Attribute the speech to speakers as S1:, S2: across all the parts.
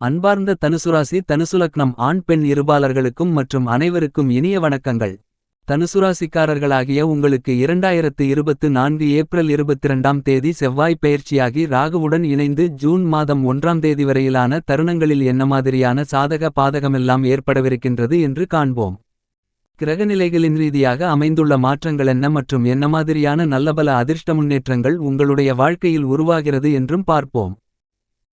S1: அன்பார்ந்த தனுசுராசி தனுசுலக்னம் ஆண் பெண் இருபாளர்களுக்கும் மற்றும் அனைவருக்கும் இனிய வணக்கங்கள். தனுசுராசிக்காரர்களாகிய உங்களுக்கு இரண்டாயிரத்து இருபத்து நான்கு ஏப்ரல் இருபத்திரண்டாம் தேதி செவ்வாய் பெயர்ச்சியாகி ராகுவுடன் இணைந்து ஜூன் மாதம் ஒன்றாம் தேதி வரையிலான தருணங்களில் என்ன மாதிரியான சாதக பாதகமெல்லாம் ஏற்படவிருக்கின்றது என்று காண்போம். கிரகநிலைகளின் ரீதியாக அமைந்துள்ள மாற்றங்கள் என்ன மற்றும் என்ன மாதிரியான நல்லபல அதிர்ஷ்ட முன்னேற்றங்கள் உங்களுடைய வாழ்க்கையில் உருவாகிறது என்றும் பார்ப்போம்.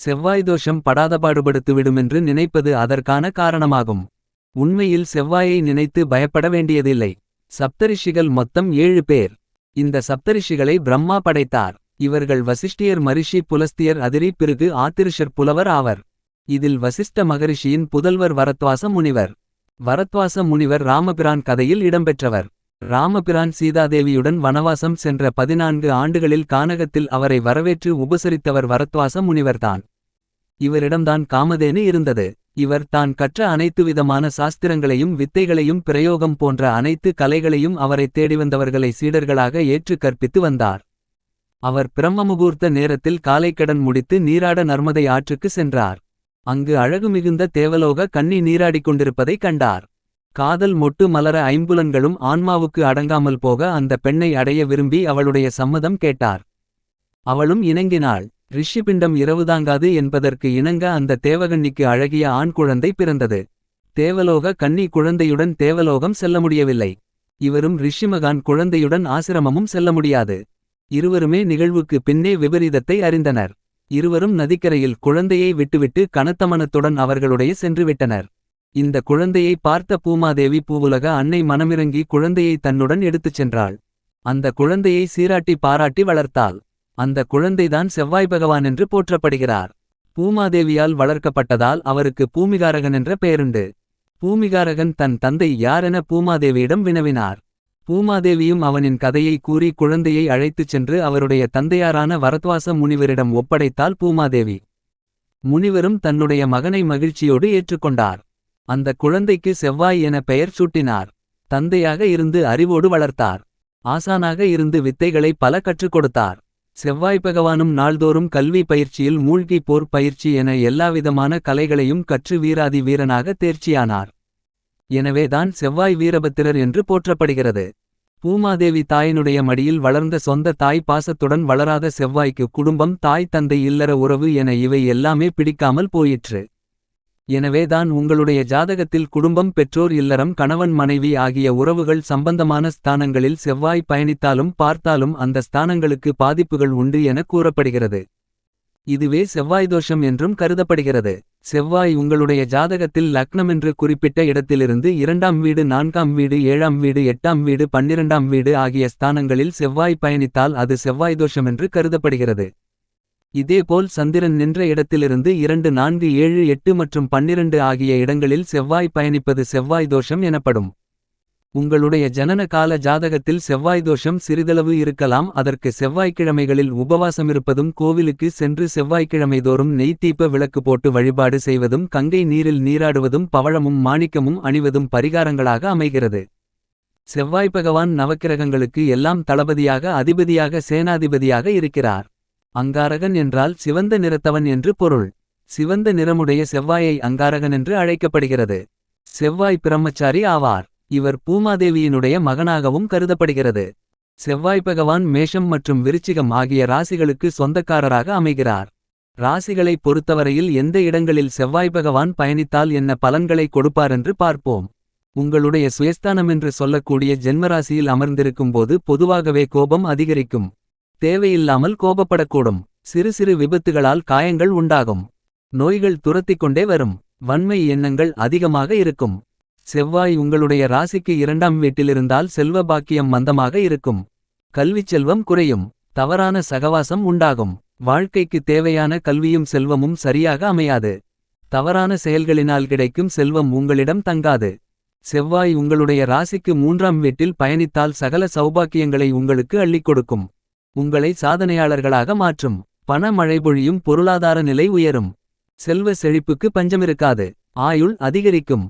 S1: செவ்வாய் தோஷம் படாதபாடுபடுத்துவிடுமென்று நினைப்பது அதற்கான காரணமாகும். உண்மையில் செவ்வாயை நினைத்து பயப்பட வேண்டியதில்லை. சப்தரிஷிகள் மொத்தம் ஏழு பேர். இந்த சப்தரிஷிகளை பிரம்மா படைத்தார். இவர்கள் வசிஷ்டியர் மரிஷி புலஸ்தியர் அதிரி பிறகு ஆத்திருஷர் புலவர் ஆவர். இதில் வசிஷ்ட மகரிஷியின் புதல்வர் வரத்வாச முனிவர். வரத்வாச முனிவர் ராமபிரான் கதையில் இடம்பெற்றவர். ராமபிரான் சீதாதேவியுடன் வனவாசம் சென்ற பதினான்கு ஆண்டுகளில் கானகத்தில் அவரை வரவேற்று உபசரித்தவர் வரத்வாச முனிவர்தான். இவரிடம்தான் காமதேனு இருந்தது. இவர் தான் கற்ற அனைத்து விதமான சாஸ்திரங்களையும் வித்தைகளையும் பிரயோகம் போன்ற அனைத்து கலைகளையும் அவரை தேடிவந்தவர்களை சீடர்களாக ஏற்று கற்பித்து வந்தார். அவர் பிரம்மமுகூர்த்த நேரத்தில் காலைக்கடன் முடித்து நீராட நர்மதை ஆற்றுக்கு சென்றார். அங்கு அழகு மிகுந்த தேவலோக கன்னி நீராடிக் கொண்டிருப்பதைக் கண்டார். காதல் மொட்டு மலர ஐம்புலன்களும் ஆன்மாவுக்கு அடங்காமல் போக அந்த பெண்ணை அடைய விரும்பி அவளுடைய சம்மதம் கேட்டார். அவளும் இணங்கினாள். ரிஷிபிண்டம் இரவுதாங்காது என்பதற்கு இணங்க அந்த தேவகன்னிக்கு அழகிய ஆண் குழந்தை பிறந்தது. தேவலோக கன்னி குழந்தையுடன் தேவலோகம் செல்ல முடியவில்லை. இவரும் ரிஷிமகான் குழந்தையுடன் ஆசிரமமும் செல்ல முடியாது. இருவருமே நிகழ்வுக்கு பின்னே விபரீதத்தை அறிந்தனர். இருவரும் நதிக்கரையில் குழந்தையை விட்டுவிட்டு கனத்தமனத்துடன் அவர்களுடைய சென்றுவிட்டனர். இந்த குழந்தையை பார்த்த பூமாதேவி பூவுலக அன்னை மனமிறங்கி குழந்தையை தன்னுடன் எடுத்துச் சென்றாள். அந்த குழந்தையை சீராட்டி பாராட்டி வளர்த்தாள். அந்த குழந்தைதான் செவ்வாய் பகவான் என்று போற்றப்படுகிறார். பூமாதேவியால் வளர்க்கப்பட்டதால் அவருக்கு பூமிகாரகன் என்ற பெயருண்டு. பூமிகாரகன் தன் தந்தை யாரென பூமாதேவியிடம் வினவினார். பூமாதேவியும் அவனின் கதையை கூறி குழந்தையை அழைத்துச் சென்று அவருடைய தந்தையாரான வரத்வாச முனிவரிடம் ஒப்படைத்தால் பூமாதேவி. முனிவரும் தன்னுடைய மகனை மகிழ்ச்சியோடு ஏற்றுக்கொண்டார். அந்த குழந்தைக்கு செவ்வாய் என பெயர் சூட்டினார். தந்தையாக இருந்து அறிவோடு வளர்த்தார். ஆசானாக இருந்து வித்தைகளை பல கற்றுக் கொடுத்தார். செவ்வாய் பகவானும் நாள்தோறும் கல்வி பயிற்சியில் மூழ்கி போர் பயிற்சி என எல்லாவிதமான கலைகளையும் கற்று வீராதி வீரனாக தேர்ச்சியானார். எனவேதான் செவ்வாய் வீரபத்திரர் என்று போற்றப்படுகிறது. பூமாதேவி தாயினுடைய மடியில் வளர்ந்த சொந்த தாய் பாசத்துடன் வளராத செவ்வாய்க்கு குடும்பம் தாய் தந்தை இல்லற உறவு என இவை எல்லாமே பிடிக்காமல் போயிற்று. எனவேதான் உங்களுடைய ஜாதகத்தில் குடும்பம் பெற்றோர் இல்லறம் கணவன் மனைவி ஆகிய உறவுகள் சம்பந்தமான ஸ்தானங்களில் செவ்வாய் பயணித்தாலும் பார்த்தாலும் அந்த ஸ்தானங்களுக்கு பாதிப்புகள் உண்டு என கூறப்படுகிறது. இதுவே செவ்வாய் தோஷம் என்றும் கருதப்படுகிறது. செவ்வாய் உங்களுடைய ஜாதகத்தில் லக்னமென்று குறிப்பிட்ட இடத்திலிருந்து இரண்டாம் வீடு நான்காம் வீடு ஏழாம் வீடு எட்டாம் வீடு பன்னிரண்டாம் வீடு ஆகிய ஸ்தானங்களில் செவ்வாய் பயணித்தால் அது செவ்வாய் தோஷமென்று கருதப்படுகிறது. இதேபோல் சந்திரன் நின்ற இடத்திலிருந்து இரண்டு நான்கு ஏழு எட்டு மற்றும் பன்னிரண்டு ஆகிய இடங்களில் செவ்வாய் பயணிப்பது செவ்வாய் தோஷம் எனப்படும். உங்களுடைய ஜனன கால ஜாதகத்தில் செவ்வாய் தோஷம் சிறிதளவு இருக்கலாம். அதற்கு செவ்வாய்க்கிழமைகளில் உபவாசமிருப்பதும் கோவிலுக்கு சென்று செவ்வாய்க்கிழமை தோறும் நெய்த்தீப்ப விளக்கு போட்டு வழிபாடு செய்வதும் கங்கை நீரில் நீராடுவதும் பவழமும் மாணிக்கமும் அணிவதும் பரிகாரங்களாக அமைகிறது. செவ்வாய் பகவான் நவக்கிரகங்களுக்கு எல்லாம் தளபதியாக அதிபதியாக சேனாதிபதியாக இருக்கிறார். அங்காரகன் என்றால் சிவந்த நிறத்தவன் என்று பொருள். சிவந்த நிறமுடைய செவ்வாயை அங்காரகன் என்று அழைக்கப்படுகிறது. செவ்வாய் பிரம்மச்சாரி ஆவார். இவர் பூமாதேவியினுடைய மகனாகவும் கருதப்படுகிறது. செவ்வாய் பகவான் மேஷம் மற்றும் விருச்சிகம் ஆகிய ராசிகளுக்கு சொந்தக்காரராக அமைகிறார். ராசிகளை பொறுத்தவரையில் எந்த இடங்களில் செவ்வாய் பகவான் பயணித்தால் என்ன பலன்களை கொடுப்பாரென்று பார்ப்போம். உங்களுடைய சுயஸ்தானம் என்று சொல்லக்கூடிய ஜென்மராசியில் அமர்ந்திருக்கும்போது பொதுவாகவே கோபம் அதிகரிக்கும். தேவையில்லாமல் கோபப்படக்கூடும். சிறு சிறு விபத்துகளால் காயங்கள் உண்டாகும். நோய்கள் துரத்திக் கொண்டே வரும். வன்மை எண்ணங்கள் அதிகமாக இருக்கும். செவ்வாய் உங்களுடைய ராசிக்கு இரண்டாம் வீட்டிலிருந்தால் செல்வ பாக்கியம் மந்தமாக இருக்கும். கல்விச் செல்வம் குறையும். தவறான சகவாசம் உண்டாகும். வாழ்க்கைக்கு தேவையான கல்வியும் செல்வமும் சரியாக அமையாது. தவறான செயல்களினால் கிடைக்கும் செல்வம் உங்களிடம் தங்காது. செவ்வாய் உங்களுடைய ராசிக்கு மூன்றாம் வீட்டில் பயணித்தால் சகல சௌபாக்கியங்களை உங்களுக்கு அள்ளிக் கொடுக்கும். உங்களை சாதனையாளர்களாக மாற்றும். பண மழை பொழியும் பொருளாதார நிலை உயரும். செல்வ செழிப்புக்கு பஞ்சமிருக்காது. ஆயுள் அதிகரிக்கும்.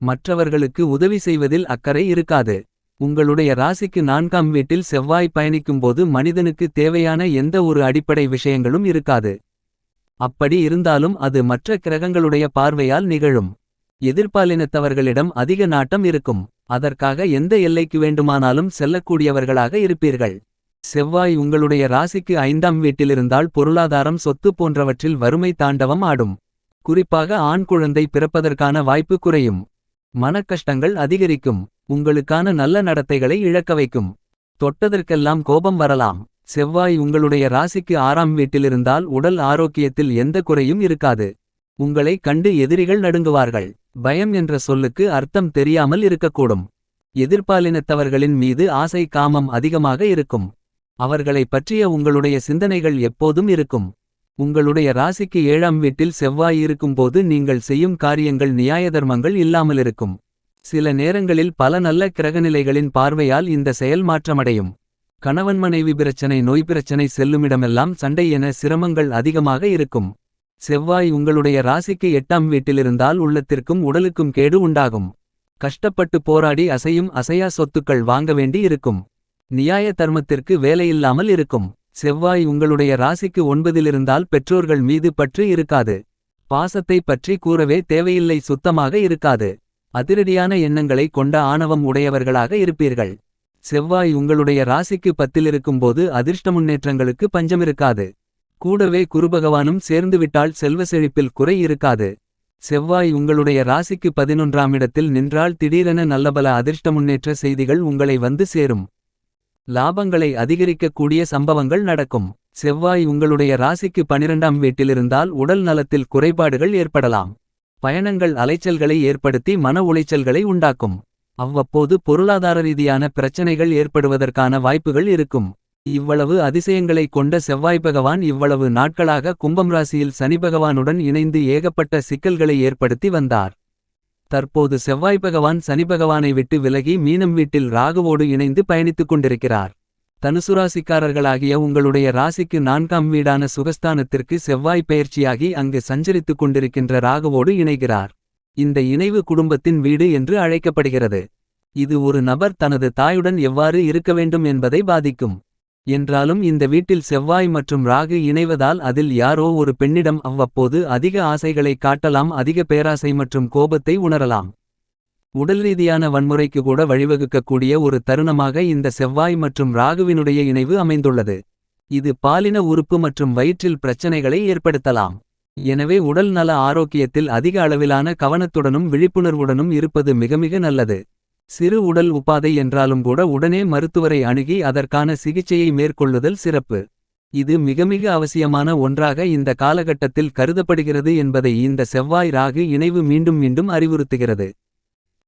S1: மற்றவர்களுக்கு உதவி செய்வதில் அக்கறை இருக்காது. உங்களுடைய ராசிக்கு நான்காம் வீட்டில் செவ்வாய் பயணிக்கும்போது மனிதனுக்கு தேவையான எந்த ஒரு அடிப்படை விஷயங்களும் இருக்காது. அப்படி இருந்தாலும் அது மற்ற கிரகங்களுடைய பார்வையால் நிகழும். எதிர்பாலினத்தவர்களிடம் அதிக நாட்டம் இருக்கும். அதற்காக எந்த எல்லைக்கு வேண்டுமானாலும் செல்லக்கூடியவர்களாக இருப்பீர்கள். செவ்வாய் உங்களுடைய ராசிக்கு ஐந்தாம் வீட்டிலிருந்தால் பொருளாதாரம் சொத்து போன்றவற்றில் வறுமை தாண்டவம் ஆடும். குறிப்பாக ஆண் குழந்தை பிறப்பதற்கான வாய்ப்பு குறையும். மனக்கஷ்டங்கள் அதிகரிக்கும். உங்களுக்கான நல்ல நடத்தைகளை இழக்க வைக்கும். தொட்டதற்கெல்லாம் கோபம் வரலாம். செவ்வாய் உங்களுடைய ராசிக்கு ஆறாம் வீட்டிலிருந்தால் உடல் ஆரோக்கியத்தில் எந்த குறையும் இருக்காது. உங்களை கண்டு எதிரிகள் நடுங்குவார்கள். பயம் என்ற சொல்லுக்கு அர்த்தம் தெரியாமல் இருக்கக்கூடும். எதிர்பாலினத்தவர்களின் மீது ஆசை காமம் அதிகமாக இருக்கும். அவர்களை பற்றிய உங்களுடைய சிந்தனைகள் எப்போதும் இருக்கும். உங்களுடைய ராசிக்கு ஏழாம் வீட்டில் செவ்வாய் இருக்கும்போது நீங்கள் செய்யும் காரியங்கள் நியாயதர்மங்கள் இல்லாமலிருக்கும். சில நேரங்களில் பல நல்ல கிரகநிலைகளின் பார்வையால் இந்த செயல் மாற்றமடையும். கணவன் மனைவி பிரச்சனை நோய் பிரச்சனை செல்லுமிடமெல்லாம் சண்டை என சிரமங்கள் அதிகமாக இருக்கும். செவ்வாய் உங்களுடைய ராசிக்கு எட்டாம் வீட்டிலிருந்தால் உள்ளத்திற்கும் உடலுக்கும் கேடு உண்டாகும். கஷ்டப்பட்டு போராடி அசையும் அசையா சொத்துக்கள் வாங்க வேண்டி இருக்கும். நியாய தர்மத்திற்கு வேலையில்லாமல் இருக்கும். செவ்வாய் உங்களுடைய ராசிக்கு ஒன்பதிலிருந்தால் பெற்றோர்கள் மீது பற்று இருக்காது. பாசத்தை பற்றி கூறவே தேவையில்லை சுத்தமாக இருக்காது. அதிரடியான எண்ணங்களை கொண்ட ஆணவம் உடையவர்களாக இருப்பீர்கள். செவ்வாய் உங்களுடைய ராசிக்கு பத்திலிருக்கும்போது அதிர்ஷ்ட முன்னேற்றங்களுக்கு பஞ்சமிருக்காது. கூடவே குருபகவானும் சேர்ந்துவிட்டால் செல்வ செழிப்பில் குறை இருக்காது. செவ்வாய் உங்களுடைய ராசிக்கு பதினொன்றாம் இடத்தில் நின்றால் திடீரென நல்லபல அதிர்ஷ்ட முன்னேற்ற செய்திகள் உங்களை வந்து சேரும். லாபங்களை அதிகரிக்கக்கூடிய சம்பவங்கள் நடக்கும். செவ்வாய் உங்களுடைய ராசிக்கு பனிரெண்டாம் வீட்டிலிருந்தால் உடல் நலத்தில் குறைபாடுகள் ஏற்படலாம். பயணங்கள் அலைச்சல்களை ஏற்படுத்தி மன உளைச்சல்களை உண்டாக்கும். அவ்வப்போது பொருளாதார ரீதியான பிரச்சனைகள் ஏற்படுவதற்கான வாய்ப்புகள் இருக்கும். இவ்வளவு அதிசயங்களை கொண்ட செவ்வாய் பகவான் இவ்வளவு நாட்களாக கும்பம் ராசியில் சனி பகவானுடன் இணைந்து ஏகப்பட்ட சிக்கல்களை ஏற்படுத்தி வந்தார். தற்போது செவ்வாய் பகவான் சனி பகவானை விட்டு விலகி மீனம் வீட்டில் ராகுவோடு இணைந்து பயணித்துக் கொண்டிருக்கிறார். தனுசு ராசிக்காரர்களாகிய உங்களுடைய ராசிக்கு நான்காம் வீடான சுகஸ்தானத்திற்கு செவ்வாய் பயிற்சியாகி அங்கு சஞ்சரித்துக் கொண்டிருக்கின்ற ராகுவோடு இணைகிறார். இந்த இணைவு குடும்பத்தின் வீடு என்று அழைக்கப்படுகிறது. இது ஒரு நபர் தனது தாயுடன் எவ்வாறு இருக்க வேண்டும் என்பதை பாதிக்கும். என்றாலும் இந்த வீட்டில் செவ்வாய் மற்றும் ராகு இணைவதால் அதில் யாரோ ஒரு பெண்ணிடம் அவ்வப்போது அதிக ஆசைகளை காட்டலாம் அதிக பேராசை மற்றும் கோபத்தை உணரலாம். உடல் ரீதியான வன்முறைக்கு கூட வழிவகுக்கக்கூடிய ஒரு தருணமாக இந்த செவ்வாய் மற்றும் ராகுவினுடைய இணைவு அமைந்துள்ளது. இது பாலின உறுப்பு மற்றும் வயிற்றில் பிரச்சனைகளை ஏற்படுத்தலாம். எனவே உடல் நல ஆரோக்கியத்தில் அதிக அளவிலான கவனத்துடனும் விழிப்புணர்வுடனும் இருப்பது மிக மிக நல்லது. சிறு உடல் உபாதை என்றாலும் கூட உடனே மருத்துவரை அணுகி அதற்கான சிகிச்சையை மேற்கொள்ளுதல் சிறப்பு. இது மிக மிக அவசியமான ஒன்றாக இந்த காலகட்டத்தில் கருதப்படுகிறது என்பதை இந்த செவ்வாய் ராகு இணைவு மீண்டும் மீண்டும் அறிவுறுத்துகிறது.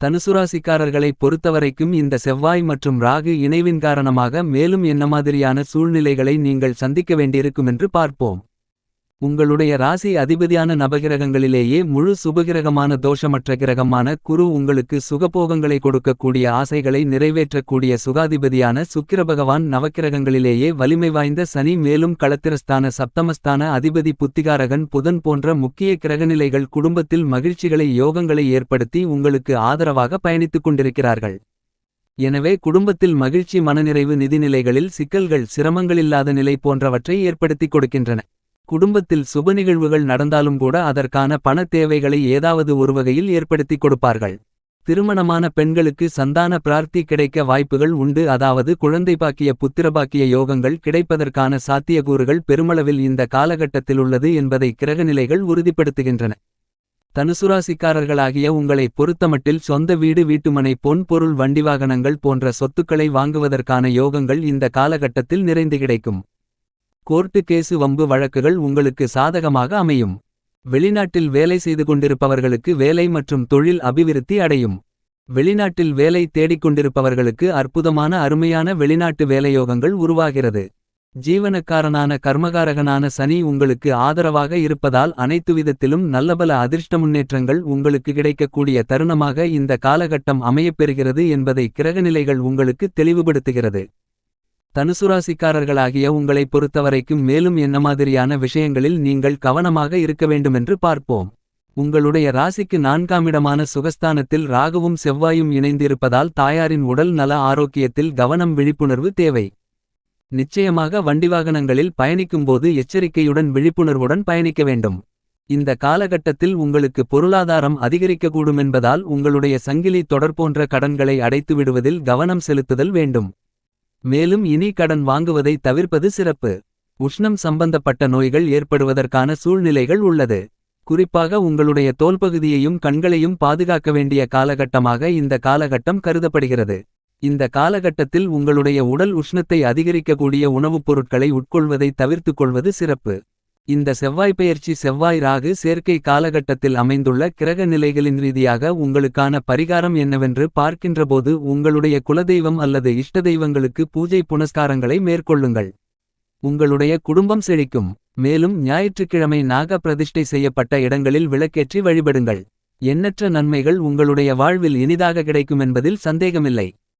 S1: தனுசுராசிக்காரர்களைப் பொறுத்தவரைக்கும் இந்த செவ்வாய் மற்றும் ராகு இணைவின் காரணமாக மேலும் என்ன மாதிரியான சூழ்நிலைகளை நீங்கள் சந்திக்க வேண்டியிருக்குமென்று பார்ப்போம். உங்களுடைய ராசி அதிபதியான நபகிரகங்களிலேயே முழு சுபகிரகமான தோஷமற்ற கிரகமான குரு உங்களுக்கு சுகபோகங்களை கொடுக்கக்கூடிய ஆசைகளை நிறைவேற்றக்கூடிய சுகாதிபதியான சுக்கிர பகவான் நவக்கிரகங்களிலேயே வலிமை வாய்ந்த சனி மேலும் களத்திரஸ்தான சப்தமஸ்தான அதிபதி புத்திகாரகன் புதன் போன்ற முக்கிய கிரகநிலைகள் குடும்பத்தில் மகிழ்ச்சிகளை யோகங்களை ஏற்படுத்தி உங்களுக்கு ஆதரவாக பயணித்துக் கொண்டிருக்கிறார்கள். எனவே குடும்பத்தில் மகிழ்ச்சி மனநிறைவு நிதிநிலைகளில் சிக்கல்கள் சிரமங்களில்லாத நிலை போன்றவற்றை ஏற்படுத்திக் கொடுக்கின்றன. குடும்பத்தில் சுப நிகழ்வுகள் நடந்தாலும் கூட அதற்கான பண தேவைகளை ஏதாவது ஒருவகையில் ஏற்படுத்திக் கொடுப்பார்கள். திருமணமான பெண்களுக்கு சந்தான பிரார்த்தி கிடைக்க வாய்ப்புகள் உண்டு. அதாவது குழந்தை பாக்கிய புத்திரபாக்கிய யோகங்கள் கிடைப்பதற்கான சாத்தியக்கூறுகள் பெருமளவில் இந்த காலகட்டத்தில் உள்ளது என்பதை கிரகநிலைகள் உறுதிப்படுத்துகின்றன. தனுசுராசிக்காரர்களாகிய உங்களை பொறுத்தமட்டில் சொந்த வீடு வீட்டுமனை பொன் பொருள் வண்டி வாகனங்கள் போன்ற சொத்துக்களை வாங்குவதற்கான யோகங்கள் இந்த காலகட்டத்தில் நிறைந்து கிடைக்கும். கோர்ட்டு கேசு வம்பு வழக்குகள் உங்களுக்கு சாதகமாக அமையும். வெளிநாட்டில் வேலை செய்து கொண்டிருப்பவர்களுக்கு வேலை மற்றும் தொழில் அபிவிருத்தி அடையும். வெளிநாட்டில் வேலை தேடிக்கொண்டிருப்பவர்களுக்கு அற்புதமான அருமையான வெளிநாட்டு வேலையோகங்கள் உருவாகிறது. ஜீவனக்காரனான கர்மகாரகனான சனி உங்களுக்கு ஆதரவாக இருப்பதால் அனைத்து விதத்திலும் நல்லபல அதிர்ஷ்ட முன்னேற்றங்கள் உங்களுக்கு கிடைக்கக்கூடிய தருணமாக இந்த காலகட்டம் அமையப்பெறுகிறது என்பதை கிரகநிலைகள் உங்களுக்கு தெளிவுபடுத்துகிறது. தனுசுராசிக்காரர்களாகிய உங்களைப் பொறுத்தவரைக்கும் மேலும் என்ன மாதிரியான விஷயங்களில் நீங்கள் கவனமாக இருக்க வேண்டுமென்று பார்ப்போம். உங்களுடைய ராசிக்கு நான்காமிடமான சுகஸ்தானத்தில் ராகுவும் செவ்வாயும் இணைந்திருப்பதால் தாயாரின் உடல் நல ஆரோக்கியத்தில் கவனம் விழிப்புணர்வு தேவை. நிச்சயமாக வண்டி வாகனங்களில் பயணிக்கும்போது எச்சரிக்கையுடன் விழிப்புணர்வுடன் பயணிக்க வேண்டும். இந்த காலகட்டத்தில் உங்களுக்கு பொருளாதாரம் அதிகரிக்கக்கூடுமென்பதால் உங்களுடைய சங்கிலி தொடர் போன்ற கடன்களை அடைத்து விடுவதில் கவனம் செலுத்துதல் வேண்டும். மேலும் இனி கடன் வாங்குவதை தவிர்ப்பது சிறப்பு. உஷ்ணம் சம்பந்தப்பட்ட நோய்கள் ஏற்படுவதற்கான சூழ்நிலைகள் உள்ளது. குறிப்பாக உங்களுடைய தோல்பகுதியையும் கண்களையும் பாதுகாக்க வேண்டிய காலகட்டமாக இந்த காலகட்டம் கருதப்படுகிறது. இந்த காலகட்டத்தில் உங்களுடைய உடல் உஷ்ணத்தை அதிகரிக்கக்கூடிய உணவுப் பொருட்களை உட்கொள்வதை தவிர்த்துக் கொள்வது சிறப்பு. இந்த செவ்வாய் பெயர்ச்சி செவ்வாய் ராகு சேர்க்கை காலகட்டத்தில் அமைந்துள்ள கிரக நிலைகளின் ரீதியாக உங்களுக்கான பரிகாரம் என்னவென்று பார்க்கின்றபோது உங்களுடைய குலதெய்வம் அல்லது இஷ்ட தெய்வங்களுக்கு பூஜை புனஸ்காரங்களை மேற்கொள்ளுங்கள். உங்களுடைய குடும்பம் செழிக்கும். மேலும் ஞாயிற்றுக்கிழமை நாக பிரதிஷ்டை செய்யப்பட்ட இடங்களில் விளக்கேற்றி வழிபடுங்கள். எண்ணற்ற நன்மைகள் உங்களுடைய வாழ்வில் இனிதாக கிடைக்கும் என்பதில் சந்தேகமில்லை.